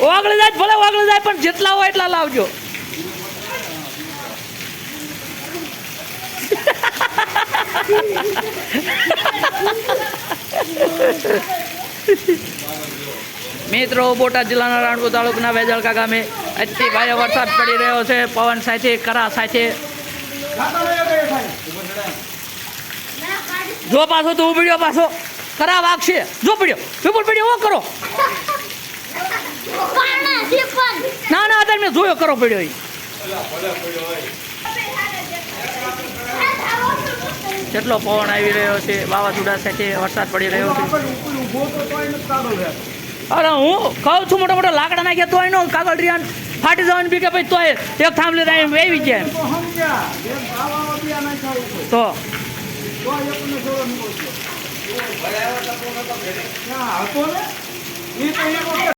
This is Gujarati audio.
ઓગળી જાય ભલે ઓગળી જાય, પણ જેટલા હોય એટલા લાવજો. મિત્રો, બોટાદ જિલ્લાના રાણપુર તાલુકાના વેજળકા ગામે અતિ ભારે વરસાદ પડી રહ્યો છે. પવન સાથે, કરા સાથે. જો પાછો તો ઉભડ્યો પાછો. કરા વાગશે. જો પડ્યો. વિપુલ પડ્યો, ઓ કરો. ના ના, અત્યારે મેં જોયો, કરો પડ્યો કેટલો પવન આવી રહ્યો છે, વાવાઝોડા સાથે વરસાદ પડી રહ્યો છે. અરે, હું કહું છું, મોટા મોટા લાકડા નાખ્યા તો એનો કાગળ રિયાન ફાટી જવાનું બી કે ભાઈ તોય એક થાંભલે એમ વેવી છે તો?